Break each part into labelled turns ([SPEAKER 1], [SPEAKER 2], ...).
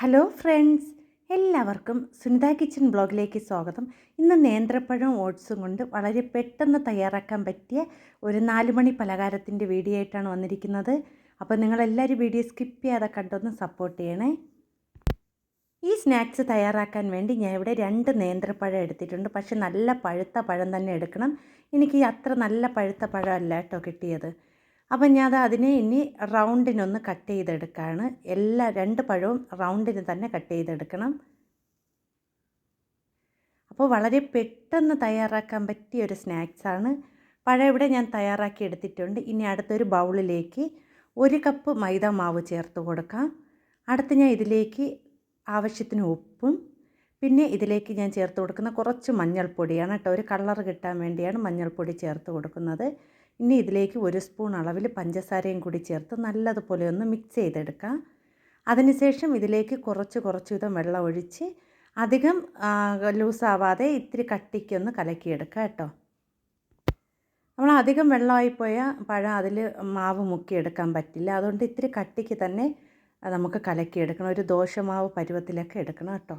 [SPEAKER 1] Hello friends എല്ലാവർക്കും Sunitha kitchen ബ്ലോഗിലേക്ക് സ്വാഗതം. ഇന്ന് നേന്ത്രപ്പഴവും ഓട്സും കൊണ്ട് വളരെ പെട്ടെന്ന് തയ്യാറാക്കാൻ പറ്റിയ ഒരു നാലുമണി പലഹാരത്തിന്റെ വീഡിയോ ആയിട്ടാണ് വന്നിരിക്കുന്നത്. അപ്പോൾ നിങ്ങളെല്ലാവരും വീഡിയോ സ്കിപ്പ് ചെയ്യാതെ കണ്ടൊന്ന് സപ്പോർട്ട് ചെയ്യണേ. ഈ സ്നാക്സ് തയ്യാറാക്കാൻ വേണ്ടി ഞാൻ ഇവിടെ രണ്ട് നേന്ത്രപ്പഴം എടുത്തിട്ടുണ്ട്. പക്ഷെ നല്ല പഴുത്ത പഴം തന്നെ എടുക്കണം. എനിക്ക് അത്ര നല്ല പഴുത്ത പഴമല്ല കേട്ടോ കിട്ടിയത്. അപ്പം ഞാൻ അതിനെ ഇനി റൗണ്ടിനൊന്ന് കട്ട് ചെയ്തെടുക്കുകയാണ് എല്ലാ രണ്ട് പഴവും റൗണ്ടിന് തന്നെ കട്ട് ചെയ്തെടുക്കണം. അപ്പോൾ വളരെ പെട്ടെന്ന് തയ്യാറാക്കാൻ പറ്റിയ ഒരു സ്നാക്സാണ് പഴം ഇവിടെ ഞാൻ തയ്യാറാക്കി എടുത്തിട്ടുണ്ട്. ഇനി അടുത്തൊരു ബൗളിലേക്ക് ഒരു കപ്പ് മൈദ മാവ് ചേർത്ത് കൊടുക്കാം. അടുത്ത് ഞാൻ ഇതിലേക്ക് ആവശ്യത്തിന് ഉപ്പും പിന്നെ ഇതിലേക്ക് ഞാൻ ചേർത്ത് കൊടുക്കുന്ന കുറച്ച് മഞ്ഞൾപ്പൊടിയാണ് കേട്ടോ. ഒരു കളർ കിട്ടാൻ വേണ്ടിയാണ് മഞ്ഞൾപ്പൊടി ചേർത്ത് കൊടുക്കുന്നത്. ഇനി ഇതിലേക്ക് ഒരു സ്പൂൺ അളവിൽ പഞ്ചസാരയും കൂടി ചേർത്ത് നല്ലതുപോലെ ഒന്ന് മിക്സ് ചെയ്തെടുക്കാം. അതിനുശേഷം ഇതിലേക്ക് കുറച്ച് കുറച്ച് വിധം വെള്ളം ഒഴിച്ച് അധികം ലൂസാവാതെ ഇത്തിരി കട്ടിക്കൊന്ന് കലക്കിയെടുക്കുക കേട്ടോ. നമ്മൾ അധികം വെള്ളമായി പോയാൽ പഴം അതിൽ മാവ് മുക്കിയെടുക്കാൻ പറ്റില്ല. അതുകൊണ്ട് ഇത്തിരി കട്ടിക്ക് തന്നെ നമുക്ക് കലക്കിയെടുക്കണം. ഒരു ദോശമാവ് പരുവത്തിലൊക്കെ എടുക്കണം കേട്ടോ.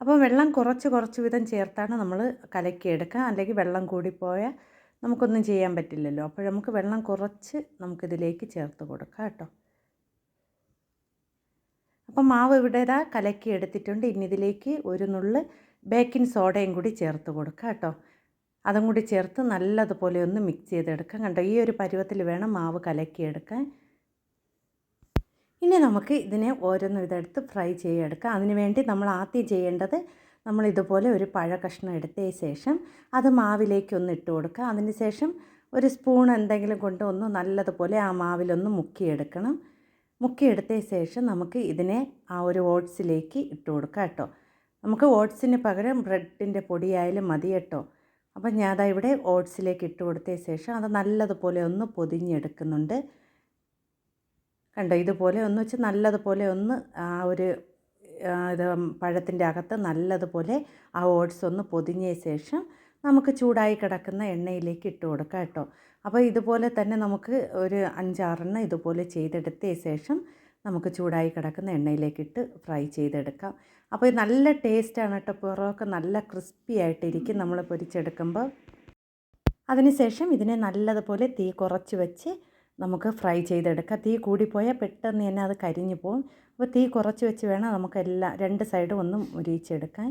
[SPEAKER 1] അപ്പോൾ വെള്ളം കുറച്ച് കുറച്ച് വിധം ചേർത്താണ് നമ്മൾ കലക്കിയെടുക്കുക അല്ലെങ്കിൽ വെള്ളം കൂടിപ്പോയാൽ നമുക്കൊന്നും ചെയ്യാൻ പറ്റില്ലല്ലോ. അപ്പോൾ നമുക്ക് വെള്ളം കുറച്ച് നമുക്കിതിലേക്ക് ചേർത്ത് കൊടുക്കാം കേട്ടോ. അപ്പം മാവ് ഇവിടെ ഇതാ കലക്കി എടുത്തിട്ടുണ്ട്. ഇനി ഇതിലേക്ക് ഒരു നുള്ള് ബേക്കിംഗ് സോഡയും കൂടി ചേർത്ത് കൊടുക്കുക കേട്ടോ. അതും കൂടി ചേർത്ത് നല്ലതുപോലെ ഒന്ന് മിക്സ് ചെയ്തെടുക്കാം. കണ്ടോ ഈ ഒരു പരുവത്തിൽ വേണം മാവ് കലക്കിയെടുക്കാൻ ഇനി നമുക്ക് ഇതിനെ ഓരോന്നും ഇതെടുത്ത് ഫ്രൈ ചെയ്യെടുക്കാം അതിന് വേണ്ടി നമ്മൾ ആദ്യം ചെയ്യേണ്ടത് നമ്മൾ ഇതുപോലെ ഒരു പഴ കഷ്ണം എടുത്തതിന് ശേഷം അത് മാവിലേക്ക് ഒന്ന് ഇട്ട് കൊടുക്കുക. അതിന് ശേഷം ഒരു സ്പൂൺ എന്തെങ്കിലും കൊണ്ട് ഒന്ന് നല്ലതുപോലെ ആ മാവിലൊന്ന് മുക്കിയെടുക്കണം. മുക്കിയെടുത്തതിന് ശേഷം നമുക്ക് ഇതിനെ ആ ഒരു ഓട്സിലേക്ക് ഇട്ട് കൊടുക്കാം കേട്ടോ. നമുക്ക് ഓട്സിന് പകരം ബ്രെഡിന്റെ പൊടിയായാലും മതി കേട്ടോ. അപ്പം ഞാനതാ ഇവിടെ ഓട്സിലേക്ക് ഇട്ട് കൊടുത്തതിന് ശേഷം അത് നല്ലതുപോലെ ഒന്ന് പൊതിഞ്ഞെടുക്കുന്നുണ്ട്. കണ്ടോ ഇതുപോലെ ഒന്ന് വെച്ച് നല്ലതുപോലെ ഒന്ന് ആ ഒരു ഇത് പഴത്തിന്റെ അകത്ത് നല്ലതുപോലെ ആ ഓട്സ് ഒന്ന് പൊതിഞ്ഞ ശേഷം നമുക്ക് ചൂടായി കിടക്കുന്ന എണ്ണയിലേക്ക് ഇട്ട് കൊടുക്കാം കേട്ടോ. അപ്പോൾ ഇതുപോലെ തന്നെ നമുക്ക് ഒരു അഞ്ചാറെണ്ണം ഇതുപോലെ ചെയ്തെടുത്ത ശേഷം നമുക്ക് ചൂടായി കിടക്കുന്ന എണ്ണയിലേക്ക് ഇട്ട് ഫ്രൈ ചെയ്തെടുക്കാം. അപ്പോൾ നല്ല ടേസ്റ്റാണ് കേട്ടോ പുറമൊക്കെ നല്ല ക്രിസ്പി ആയിട്ടിരിക്കും നമ്മൾ പൊരിച്ചെടുക്കുമ്പോൾ. അതിനുശേഷം ഇതിനെ നല്ലതുപോലെ തീ കുറച്ച് വെച്ച് നമുക്ക് ഫ്രൈ ചെയ്തെടുക്കാം. തീ കൂടിപ്പോയാൽ പെട്ടെന്ന് തന്നെ അത് കരിഞ്ഞു പോകും അപ്പോൾ തീ കുറച്ച് വെച്ച് വേണം നമുക്കെല്ലാം രണ്ട് സൈഡും ഒന്ന് മുരിച്ചെടുക്കാൻ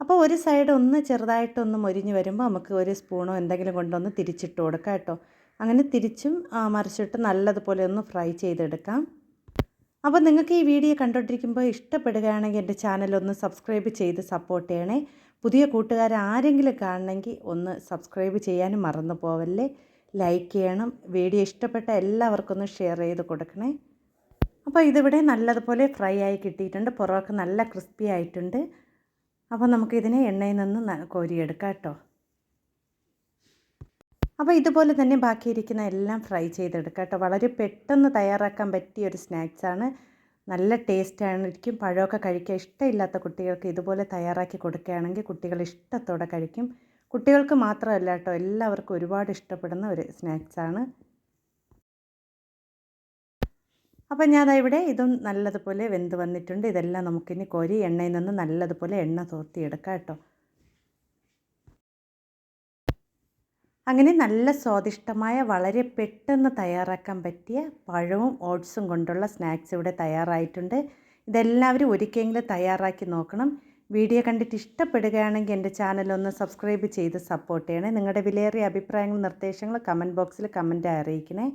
[SPEAKER 1] അപ്പോൾ ഒരു സൈഡ് ഒന്ന് ചെറുതായിട്ടൊന്ന് മൊരിഞ്ഞ് വരുമ്പോൾ നമുക്ക് ഒരു സ്പൂണോ എന്തെങ്കിലും കൊണ്ടൊന്ന് തിരിച്ചിട്ട് കൊടുക്കാം കേട്ടോ. അങ്ങനെ തിരിച്ചും മറിച്ചിട്ട് നല്ലതുപോലെ ഒന്ന് ഫ്രൈ ചെയ്തെടുക്കാം. അപ്പോൾ നിങ്ങൾക്ക് ഈ വീഡിയോ കണ്ടുകൊണ്ടിരിക്കുമ്പോൾ ഇഷ്ടപ്പെടുകയാണെങ്കിൽ എന്റെ ഒന്ന് സബ്സ്ക്രൈബ് ചെയ്ത് സപ്പോർട്ട് ചെയ്യണേ. പുതിയ കൂട്ടുകാർ ആരെങ്കിലും കാണണമെങ്കിൽ ഒന്ന് സബ്സ്ക്രൈബ് ചെയ്യാനും മറന്നു പോവല്ലേ. ലൈക്ക് ചെയ്യണം വീഡിയോ ഇഷ്ടപ്പെട്ട എല്ലാവർക്കും ഒന്ന് ഷെയർ ചെയ്ത് കൊടുക്കണേ. അപ്പോൾ ഇതിവിടെ നല്ലതുപോലെ ഫ്രൈ ആയി കിട്ടിയിട്ടുണ്ട് പുറമൊക്കെ നല്ല ക്രിസ്പി ആയിട്ടുണ്ട്. അപ്പോൾ നമുക്കിതിനെ എണ്ണയിൽ നിന്ന് കോരിയെടുക്കാം കേട്ടോ. അപ്പോൾ ഇതുപോലെ തന്നെ ബാക്കിയിരിക്കുന്ന എല്ലാം ഫ്രൈ ചെയ്തെടുക്കാം കേട്ടോ. വളരെ പെട്ടെന്ന് തയ്യാറാക്കാൻ പറ്റിയ ഒരു സ്നാക്സാണ് നല്ല ടേസ്റ്റാണ് ഇരിക്കും. പഴമൊക്കെ കഴിക്കാൻ ഇഷ്ടമില്ലാത്ത കുട്ടികൾക്ക് ഇതുപോലെ തയ്യാറാക്കി കൊടുക്കുകയാണെങ്കിൽ കുട്ടികൾ ഇഷ്ടത്തോടെ കഴിക്കും. കുട്ടികൾക്ക് മാത്രമല്ല കേട്ടോ എല്ലാവർക്കും ഒരുപാട് ഇഷ്ടപ്പെടുന്ന ഒരു സ്നാക്സാണ് അപ്പം ഞാൻ ഇവിടെ ഇതും നല്ലതുപോലെ വെന്ത് വന്നിട്ടുണ്ട്. ഇതെല്ലാം നമുക്കിനി കോരി എണ്ണയിൽ നിന്ന് നല്ലതുപോലെ എണ്ണ തോർത്തിയെടുക്കാം കേട്ടോ. അങ്ങനെ നല്ല സ്വാദിഷ്ടമായ വളരെ പെട്ടെന്ന് തയ്യാറാക്കാൻ പറ്റിയ പഴവും ഓട്സും കൊണ്ടുള്ള സ്നാക്സ് ഇവിടെ തയ്യാറായിട്ടുണ്ട്. ഇതെല്ലാവരും ഒരിക്കലെങ്കിലും തയ്യാറാക്കി നോക്കണം. വീഡിയോ കണ്ടിട്ട് ഇഷ്ടപ്പെടുകയാണെങ്കിൽ എന്റെ ചാനലൊന്ന് സബ്സ്ക്രൈബ് ചെയ്ത് സപ്പോർട്ട് ചെയ്യണേ. നിങ്ങളുടെ വിലയേറിയ അഭിപ്രായങ്ങളും നിർദ്ദേശങ്ങളും കമന്റ് ബോക്സിൽ കമന്റായി അറിയിക്കണേ.